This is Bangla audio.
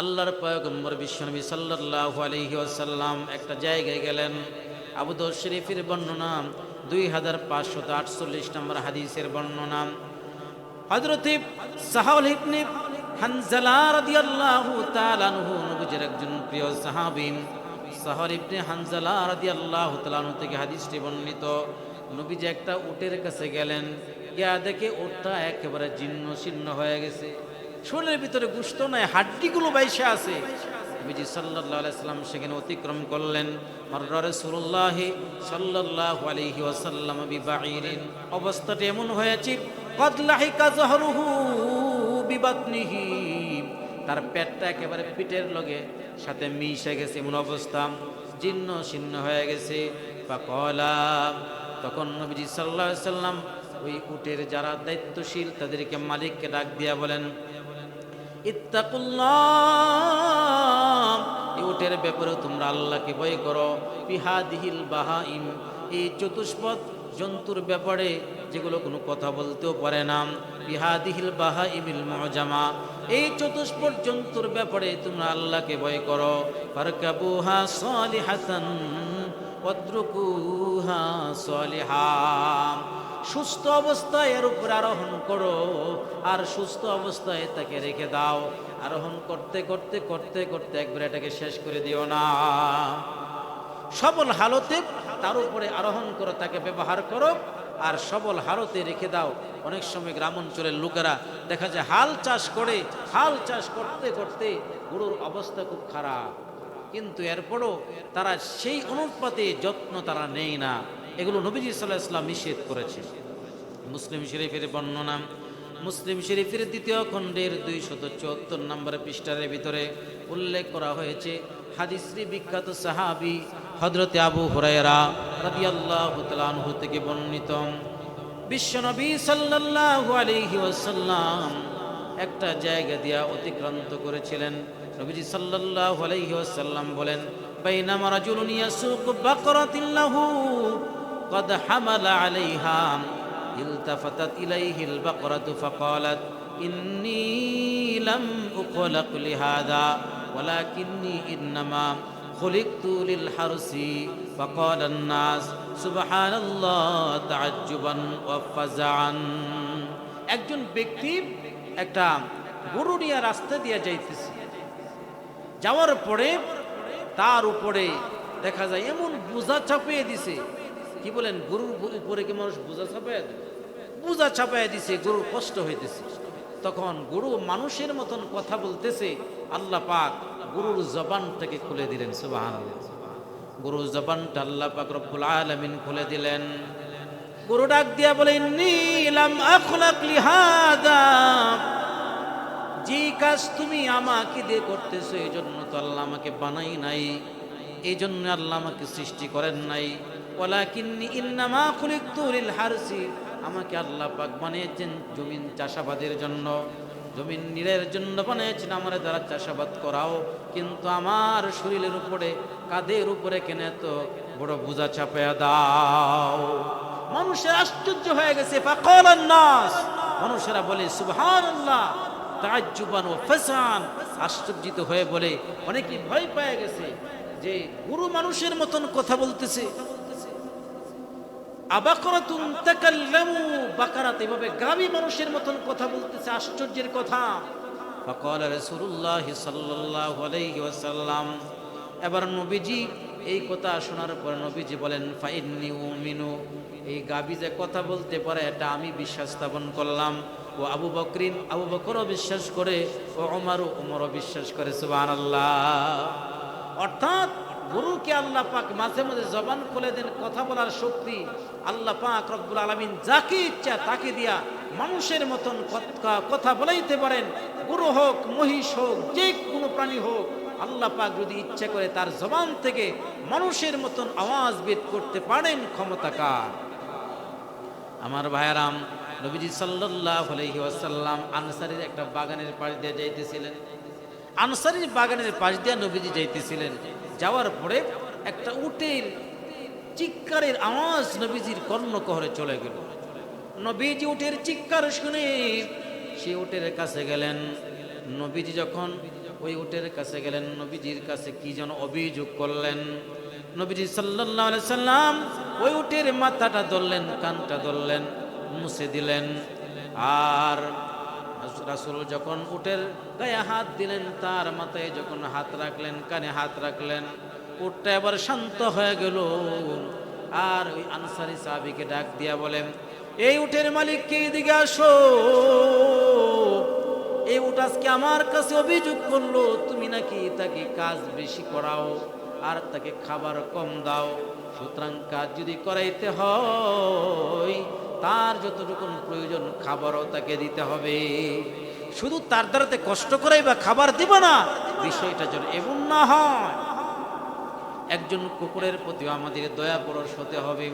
আল্লাহর পয়গম্বর বিশ্বনবী সাল্লাল্লাহু আলাইহি ওয়াসাল্লাম একটা জায়গায় গেলেন। আবু দর শরীফের বর্ণনা দুই হাজার পাঁচশত আটচল্লিশ নম্বর হাদিসের বর্ণনা। হযরতে সাহাউল ইবনে হানজালা রাদিয়াল্লাহু তাআলা আনহু নবীজির একজন প্রিয় সাহাবী। সাহর ইবনে হানজালা রাদিয়াল্লাহু তাআলা আনহু থেকে হাদিসটি বর্ণিত। নবীজি একটা উটের কাছে গেলেন। গিয়া দেখে উটটা একেবারে জীর্ণ শীর্ণ হয়ে গেছে। শরীরের ভিতরে গুস্ত নাই, হাড্ডিগুলো বাইসে আছে। নবীজি সাল্লাম সেখানে অতিক্রম করলেন। মাররা রাসূলুল্লাহ সাল্লাল্লাহু আলাইহি ওয়াসাল্লাম বিবাইরিন অবস্থাটি এমন হয়েছে, কদ লাহিকা জহরুহু বিবাতনিহি। তার পেটটা একেবারে পিঠের লগে সাথে মিশে গেছে, এমন অবস্থা। জীর্ণ শীর্ণ হয়ে গেছে। বা কলা তখন নবীজি আলাইহি সাল্লাম ওই উটের যারা দায়িত্বশীল, তাদেরকে মালিককে ডাক দিয়া বলেন ইত্তাকুল্লাহ। এই উটের ব্যাপারে তোমরা আল্লাহকে ভয় করো। বিহাদিহিল বাহাইম। এই চতুষ্পদ জন্তুর ব্যাপারে যেগুলো কোনো কথা বলতেও পারে না। বিহাদিহিল বাহাইমিল মজামা। এই চতুষ্পদ জন্তুর ব্যাপারে তোমরা আল্লাহকে ভয় করো। ফারকাবুহা সালিহাতান ওয়াদ্রুকুহা সালিহা। সুস্থ অবস্থায় এর উপর আরোহণ করো, আর সুস্থ অবস্থায় তাকে রেখে দাও। আরোহণ করতে করতে করতে করতে একবার এটাকে শেষ করে দিও না। সবল হালতে তার উপরে আরোহণ করো, তাকে ব্যবহার করো, আর সবল হালতে রেখে দাও। অনেক সময় গ্রাম অঞ্চলের লোকেরা দেখা যায় হাল চাষ করে, হাল চাষ করতে করতে গরুর অবস্থা খুব খারাপ। কিন্তু এরপরও তারা সেই অনুপাতে যত্ন তারা নেই না। এগুলো নবীজি সাল্লাহ ইসলাম নিষেধ করেছে মুসলিম শরীফের বর্ণনা, মুসলিম শরীফের দ্বিতীয় খণ্ডের দুই শত চুয়াত্তর নম্বর পৃষ্ঠারের ভিতরে উল্লেখ করা হয়েছে হাদিসরি বিখ্যাত সাহাবি হজরতে আবু হুরায়রা রাদিয়াল্লাহু তাআলা আনহু থেকে বর্ণিত। বিশ্বনবী সাল্লাল্লাহু আলাইহি ওয়াসাল্লাম একটা জায়গা দিয়া অতিক্রান্ত করেছিলেন। নবীজি সাল্লাল্লাহু আলাইহি ওয়াসাল্লাম বলেন, বাইনামা রাজুলুন ইয়াসুকু বাকরাতিন লাহু। قد حمل عليها التفتت إليه البقرة فقالت إني لم أخلق لهذا ولكني إنما خلقت للحرس فقال الناس سبحان الله تعجبا وفزعا একজন ব্যক্তি একটা গরু নিয়ে রাস্তা দিয়ে যাইতেছে যাওয়ার পরে তার উপরে দেখা যায় এমন বোঝা চাপিয়ে দিছে কি বলেন, গরুর উপরে কি মানুষ বোঝা ছাপাইয়া দেবে? বোঝা ছাপাইয়া দিছে, গরুর কষ্ট হইতেছে। তখন গরু মানুষের মতন কথা বলতেছে, আল্লাহ পাক গরুর জবানটাকে খুলে দিলেন সুবাহান গরুর জবানটা আল্লাহ পাক রব্বুল আলামিন খুলে দিলেন। গরু ডাক দিয়া বলে নীলাম আখলাক লিহাদা যে কাজ তুমি আমাকে দিয়ে করতেছো এই জন্য তো আল্লাহ আমাকে বানাই নাই। এই জন্য আল্লাহ আমাকে সৃষ্টি করেন নাই। হারসি। আমাকে আল্লাহ পাক বানিয়েছেন জমিন চাষাবাদের জন্য। জমিন নিরের জন্য বানিয়েছেন, আমার দ্বারা চাষাবাদ করাও। কিন্তু আমার শরীরের উপরে, কাদের উপরে কেনে তো বড় বোঝা চাপায়া দাও? মানুষের আশ্চর্য হয়ে গেছে মানুষেরা বলে, সুবহানাল্লাহ। তাজ্জুবান ও ফাসান। আশ্চর্যিত হয়ে বলে অনেকে ভয় পেয়ে গেছে যে, গুরু মানুষের মতন কথা বলতেছে। আবাকরাতুন তাকাল্লামু বাকারাত। এভাবে গাবি মানুষের মতন কথা বলতেছে আশ্চর্যের কথা। ফকল রাসূলুল্লাহ সাল্লাল্লাহু আলাইহি ওয়াসাল্লাম। এবার নবীজি এই কথা শোনার পর নবীজি বলেন ফাইন্নি উমিনু। এই গাবি যে কথা বলতে পারে এটা আমি বিশ্বাস স্থাপন করলাম। ও আবু বকরিন আবু বকরও বিশ্বাস করে ও ওমারও ওমরও বিশ্বাস করে সুবহানাল্লাহ। অর্থাৎ গুরুকে আল্লাহ পাক মাঝে মাঝে জবান খুলে দেন, কথা বলার শক্তি। আল্লাহ পাক রব্বুল আলমিন যাকে ইচ্ছা তাকে দিয়া মানুষের মতন কথা- বলাইতে পারেন। গুরু হোক, মহিষ হোক, যে কোনো প্রাণী হোক, আল্লাহ পাক যদি ইচ্ছা করে তার জবান থেকে মানুষের মতন আওয়াজ বেদ করতে পারেন ক্ষমতাকার আমার ভাইয়ারাম, নবীজি সাল্লাল্লাহু আলাইহি ওয়াসাল্লাম আনসারীর একটা বাগানের পাশ দিয়ে যাইতেছিলেন। আনসারির বাগানের পাশ দিয়ে নবীজি যাইতেছিলেন। যাওয়ার পরে একটা উটের চিৎকারের আওয়াজ নবীজির কর্ণকহরে চলে গেল। নবীজি উটের চিৎকার শুনে সে উটের কাছে গেলেন। নবীজি যখন ওই উটের কাছে গেলেন, নবীজির কাছে কি যেন অভিযোগ করলেন। নবীজি আলাইহি সাল্লাম ওই উটের মাথাটা ধরলেন, কানটা ধরলেন, মুছে দিলেন। আর রাসূল যখন উটের গায়ে হাত দিলেন, তার মাথায় যখন হাত রাখলেন, কানে হাত রাখলেন, উটটা এবার শান্ত হয়ে গেল। আর ওই আনসারি সাহাবিকে ডাক দিয়া বলেন, এই উটের মালিককে এদিকে আসো? এই উট আজকে আমার কাছে অভিযোগ করল, তুমি নাকি তাকে কাজ বেশি করাও আর তাকে খাবার কম দাও। সুতরাং কাজ যদি করাইতে হয় তার যতটুকু প্রয়োজন খাবারও তাকে দিতে হবে। শুধু তার দ্বারাতে কষ্ট করে বা খাবার দিব না, বিষয়টা যেন এমন না হয়। একজন কুকুরের প্রতিও আমাদের দয়া পরশ হতে হবে।